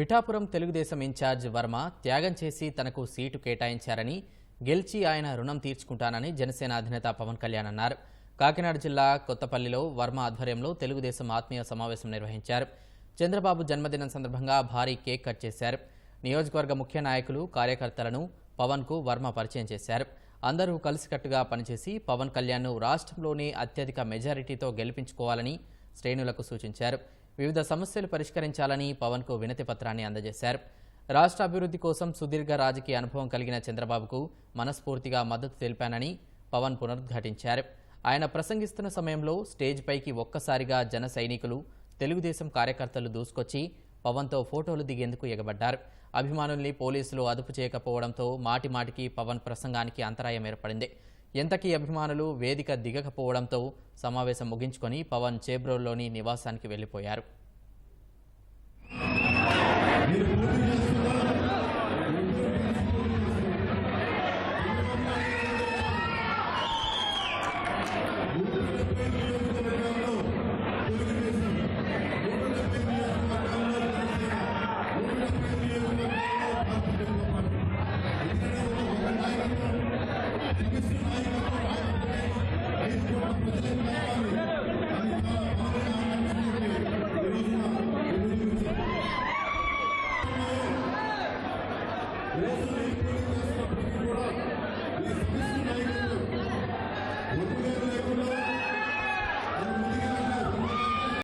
Pithapuram Telugu Desam incharge Varma త్యాగం చేసి తనకు సీటు కేటాయించారని గెలిచి ఆయన రుణం తీర్చుకుంటానని జనసేన అధినేత పవన్ కళ్యాణ్ అన్నారు. కాకినాడ జిల్లా కొత్తపల్లిలో వర్మ ఆధ్వర్యంలో తెలుగుదేశం ఆత్మీయ సమావేశం నిర్వహించారు. చంద్రబాబు జన్మదినం సందర్భంగా భారీ కేక్ కట్ చేశారు. నియోజకవర్గ ముఖ్య నాయకులు కార్యకర్తలను పవన్కు వర్మ పరిచయం చేశారు. అందరూ కలిసికట్టుగా పనిచేసి పవన్ కళ్యాణ్ను రాష్ట్రంలోనే అత్యధిక మెజారిటీతో గెలిపించుకోవాలని శ్రేణులకు సూచించారు. వివిధ సమస్యలు పరిష్కరించాలని పవన్కు వినతి పత్రాన్ని అందజేశారు. రాష్ట్ర అభివృద్ధి కోసం సుదీర్ఘ రాజకీయ అనుభవం కలిగిన చంద్రబాబుకు మనస్ఫూర్తిగా మద్దతు తెలిపానని పవన్ పునరుద్ఘాటించారు. ఆయన ప్రసంగిస్తున్న సమయంలో స్టేజ్ పైకి ఒక్కసారిగా జన సైనికులు తెలుగుదేశం కార్యకర్తలు దూసుకొచ్చి పవన్తో ఫోటోలు దిగేందుకు ఎగబడ్డారు. అభిమానుల్ని పోలీసులు అదుపు చేయకపోవడంతో మాటిమాటికి పవన్ ప్రసంగానికి అంతరాయం ఏర్పడింది. ఎంతకీ అభిమానులు వేదిక దిగకపోవడంతో సమావేశం ముగించుకొని పవన్ చేబ్రోల్లోని నివాసానికి వెళ్ళిపోయారు Deus,